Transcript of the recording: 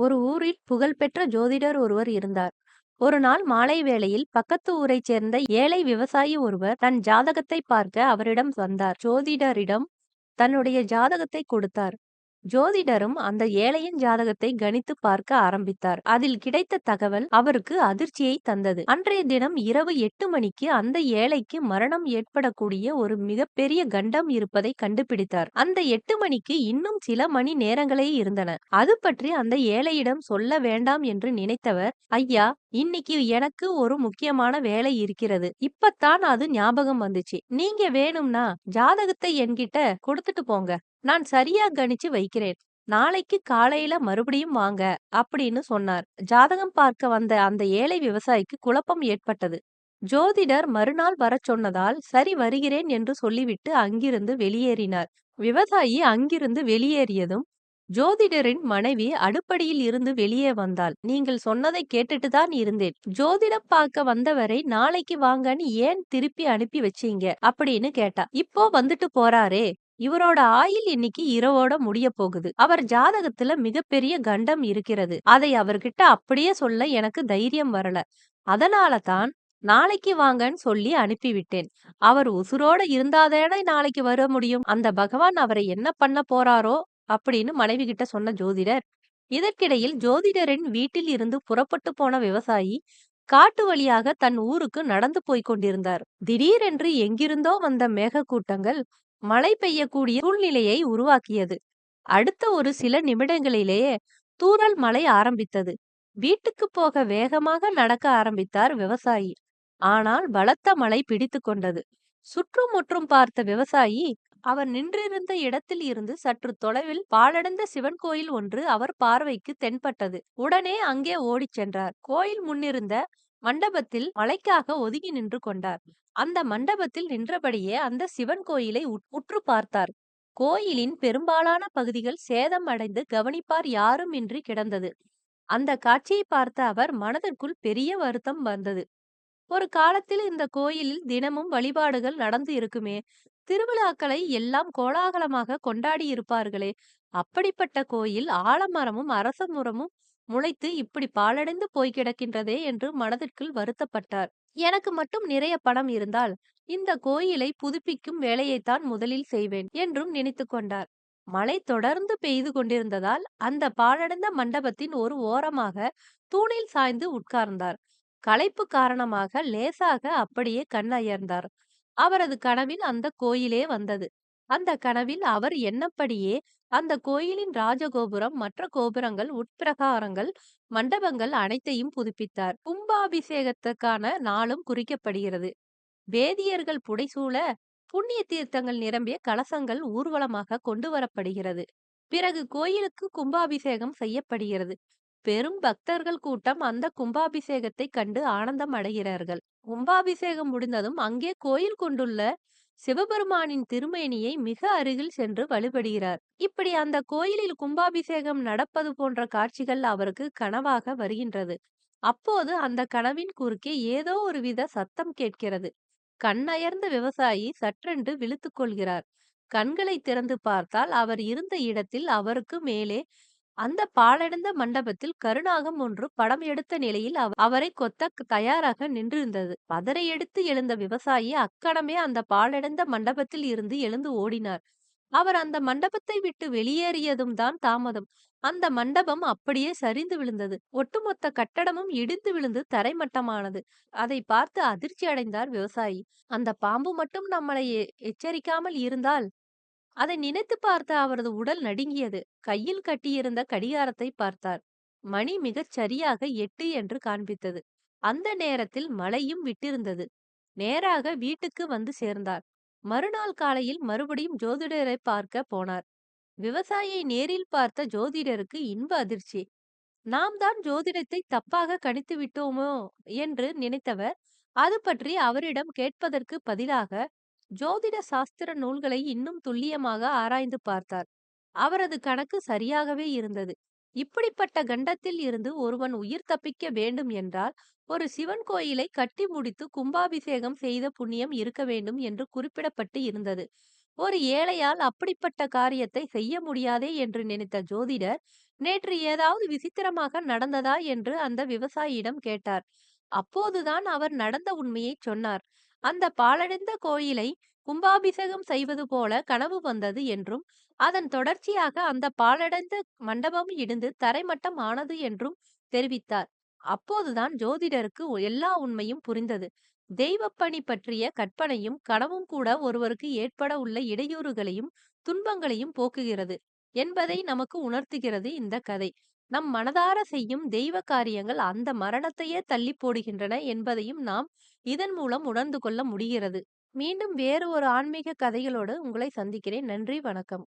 ஒரு ஊரில் புகழ்பெற்ற ஜோதிடர் ஒருவர் இருந்தார். ஒரு நாள் மாலை வேளையில் பக்கத்து ஊரைச் சேர்ந்த ஏழை விவசாயி ஒருவர் தன் ஜாதகத்தைப் பார்க்க அவரிடம் வந்தார். ஜோதிடரிடம் தன்னுடைய ஜாதகத்தை கொடுத்தார். ஜோதிடரும் அந்த ஏழையின் ஜாதகத்தை கணித்துப் பார்க்க ஆரம்பித்தார். அதில் கிடைத்த தகவல் அவருக்கு அதிர்ச்சியை தந்தது. அன்றைய தினம் இரவு எட்டு மணிக்கு அந்த ஏழைக்கு மரணம் ஏற்படக்கூடிய ஒரு மிகப்பெரிய கண்டம் இருப்பதை கண்டுபிடித்தார். அந்த எட்டு மணிக்கு இன்னும் சில மணி நேரங்களே இருந்தன. அது பற்றி அந்த ஏழையிடம் சொல்ல வேண்டாம் என்று நினைத்தவர், ஐயா இன்னைக்கு எனக்கு ஒரு முக்கியமான வேலை இருக்கிறது. இப்பத்தான் அது ஞாபகம் வந்துச்சு. நீங்க வேணும்னா ஜாதகத்தை என்கிட்ட கொடுத்துட்டு போங்க. நான் சரியா கணிச்சு வைக்கிறேன். நாளைக்கு காலையில மறுபடியும் வாங்க அப்படின்னு சொன்னார். ஜாதகம் பார்க்க வந்த அந்த ஏழை விவசாயிக்கு குழப்பம் ஏற்பட்டது. ஜோதிடர் மறுநாள் வரச் சொன்னதால் சரி வருகிறேன் என்று சொல்லிவிட்டு அங்கிருந்து வெளியேறினார். விவசாயி அங்கிருந்து வெளியேறியதும் ஜோதிடரின் மனைவி அடுப்படியில் இருந்து வெளியே வந்தாள். நீங்கள் சொன்னதை கேட்டுட்டுதான் இருந்தேன். ஜோதிடம் பார்க்க வந்தவரை நாளைக்கு வாங்கன்னு ஏன் திருப்பி அனுப்பி வச்சீங்க அப்படின்னு கேட்டா. இப்போ வந்துட்டு போறாரே இவரோட ஆயில் இன்னைக்கு இரவோட முடிய போகுது. அவர் ஜாதகத்துல மிகப்பெரிய கண்டம் இருக்கிறது. அதை அவர்கிட்ட அப்படியே சொல்ல எனக்கு தைரியம் வரல. அதனால தான் நாளைக்கு வாங்கன்னு சொல்லி அனுப்பிவிட்டேன். அவர் உசுரோட இருந்தாதானே நாளைக்கு வர முடியும். அந்த பகவான் அவரை என்ன பண்ண போறாரோ அப்படின்னு மனைவி கிட்ட சொன்ன ஜோதிடர், இதற்கிடையில் ஜோதிடரின் வீட்டில் இருந்து புறப்பட்டு போன விவசாயி காட்டு வழியாக தன் ஊருக்கு நடந்து போய்க் கொண்டிருந்தார். திடீரென்று எங்கிருந்தோ வந்த மேகக்கூட்டங்கள் மழை பெய்யக்கூடிய சூழ்நிலையை உருவாக்கியது. அடுத்த ஒரு சில நிமிடங்களிலேயே தூறல் மழை ஆரம்பித்தது. வீட்டுக்கு போக வேகமாக நடக்க ஆரம்பித்தார் விவசாயி. ஆனால் பலத்த மழை பிடித்துக் கொண்டது. சுற்றும் முற்றும் பார்த்த விவசாயி அவர் நின்றிருந்த இடத்தில் இருந்து சற்று தொலைவில் பாழடைந்த சிவன் கோயில் ஒன்று அவர் பார்வைக்கு தென்பட்டது. உடனே அங்கே ஓடிச் சென்றார். கோயில் முன்னிருந்த மண்டபத்தில் மலைக்காக ஒதுங்கி நின்று கொண்டார். அந்த மண்டபத்தில் நின்றபடியே அந்த சிவன் கோயிலை உற்று பார்த்தார். கோயிலின் பெரும்பாலான பகுதிகள் சேதம் அடைந்து கவனிப்பார் யாரும் இன்றி கிடந்தது. அந்த காட்சியை பார்த்த அவர் மனதிற்குள் பெரிய வருத்தம் வந்தது. ஒரு காலத்தில் இந்த கோயிலில் தினமும் வழிபாடுகள் நடந்து இருக்குமே திருவிழாக்களை எல்லாம் கோலாகலமாக கொண்டாடி இருப்பார்களே. அப்படிப்பட்ட கோயில் ஆலமரமும் அரச மரமும் முளைத்து இப்படி பாழடைந்து போய் கிடக்கின்றதே என்று மனதிற்குள் வருத்தப்பட்டார். எனக்கு மட்டும் நிறைய பணம் இருந்தால் இந்த கோயிலை புதுப்பிக்கும் வேலையைத்தான் முதலில் செய்வேன் என்றும் நினைத்து கொண்டார். மழை தொடர்ந்து பெய்து கொண்டிருந்ததால் அந்த பாழடைந்த மண்டபத்தின் ஒரு ஓரமாக தூணில் சாய்ந்து உட்கார்ந்தார். களைப்பு காரணமாக லேசாக அப்படியே கண் அயர்ந்தார். அவரது கனவில் அந்த கோயிலே வந்தது. அந்த கனவில் அவர் எண்ணப்படியே அந்த கோயிலின் ராஜகோபுரம் மற்ற கோபுரங்கள் உட்பிரகாரங்கள் மண்டபங்கள் அனைத்தையும் புதுப்பித்தார். கும்பாபிஷேகத்துக்கான நாளும் குறிக்கப்படுகிறது. வேதியர்கள் புடைசூழ புண்ணிய தீர்த்தங்கள் நிரம்பிய கலசங்கள் ஊர்வலமாக கொண்டு வரப்படுகிறது. பிறகு கோயிலுக்கு கும்பாபிஷேகம் செய்யப்படுகிறது. பெரும் பக்தர்கள் கூட்டம் அந்த கும்பாபிஷேகத்தை கண்டு ஆனந்தம் அடைகிறார்கள். கும்பாபிஷேகம் முடிந்ததும் அங்கே கோயில் கொண்டுள்ள சிவபெருமானின் திருமேனியை மிக அருகில் சென்று வழிபடுகிறார். இப்படி அந்த கோயிலில் கும்பாபிஷேகம் நடப்பது போன்ற காட்சிகள் அவருக்கு கனவாக வருகின்றது. அப்போது அந்த கனவின் குறுக்கே ஏதோ ஒருவித சத்தம் கேட்கிறது. கண்ணயர்ந்த விவசாயி சற்றென்று விழித்துக் கொள்கிறார். கண்களை திறந்து பார்த்தால் அவர் இருந்த இடத்தில் அவருக்கு மேலே அந்த பாழடைந்த மண்டபத்தில் கருணாகம் ஒன்று படம் எடுத்த நிலையில் அவரை கொத்த தயாராக நின்றிருந்தது. பதரை எடுத்து எழுந்த விவசாயி அக்கணமே அந்த பாழடைந்த மண்டபத்தில் இருந்து எழுந்து ஓடினார். அவர் அந்த மண்டபத்தை விட்டு வெளியேறியதும் தான் தாமதம். அந்த மண்டபம் அப்படியே சரிந்து விழுந்தது. ஒட்டுமொத்த கட்டடமும் இடிந்து விழுந்து தரைமட்டமானது. அதை பார்த்து அதிர்ச்சி அடைந்தார் விவசாயி. அந்த பாம்பு மட்டும் நம்மளை எச்சரிக்காமல் இருந்தால் அதை நினைத்து பார்த்த அவரது உடல் நடுங்கியது. கையில் கட்டியிருந்த கடிகாரத்தை பார்த்தார். மணி மிகச் சரியாக எட்டு என்று காண்பித்தது. அந்த நேரத்தில் மழையும் விட்டிருந்தது. நேராக வீட்டுக்கு வந்து சேர்ந்தார். மறுநாள் காலையில் மறுபடியும் ஜோதிடரை பார்க்க போனார். விவசாயியை நேரில் பார்த்த ஜோதிடருக்கு இன்ப அதிர்ச்சி. நாம் தான் ஜோதிடத்தை தப்பாக கணித்து விட்டோமோ என்று நினைத்தவர். அது பற்றி அவரிடம் கேட்பதற்கு பதிலாக ஜோதிட சாஸ்திர நூல்களை இன்னும் துல்லியமாக ஆராய்ந்து பார்த்தார் அவரது கணக்கு சரியாகவே இருந்தது இப்படிப்பட்ட கண்டத்தில் இருந்து ஒருவன் உயிர் தப்பிக்க வேண்டும் என்றால் ஒரு சிவன் கோயிலை கட்டி முடித்து கும்பாபிஷேகம் செய்த புண்ணியம் இருக்க வேண்டும் என்று குறிப்பிடப்பட்டு இருந்தது ஒரு ஏழையால் அப்படிப்பட்ட காரியத்தை செய்ய முடியாதே என்று நினைத்த ஜோதிடர் நேற்று ஏதாவது விசித்திரமாக நடந்ததா என்று அந்த விவசாயியிடம் கேட்டார். அப்போதுதான் அவர் நடந்த உண்மையைச் சொன்னார். அந்த பாழடைந்த கோயிலை கும்பாபிஷேகம் செய்வது போல கனவு வந்தது என்றும், அதன் தொடர்ச்சியாக அந்த பாழடைந்த மண்டபம் இடிந்து தரைமட்டம் ஆனது என்றும் தெரிவித்தார். அப்போதுதான் ஜோதிடருக்கு எல்லா உண்மையும் புரிந்தது. தெய்வப்பணி பற்றிய கற்பனையும் கனவும் கூட ஒருவருக்கு ஏற்பட உள்ள இடையூறுகளையும் துன்பங்களையும் போக்குகிறது என்பதை நமக்கு உணர்த்துகிறது இந்த கதை. நம் மனதார செய்யும் தெய்வ காரியங்கள் அந்த மரணத்தையே தள்ளி போடுகின்றன என்பதையும் நாம் இதன் மூலம் உணர்ந்து கொள்ள முடிகிறது. மீண்டும் வேறு ஒரு ஆன்மீக கதைகளோடு உங்களை சந்திக்கிறேன். நன்றி, வணக்கம்.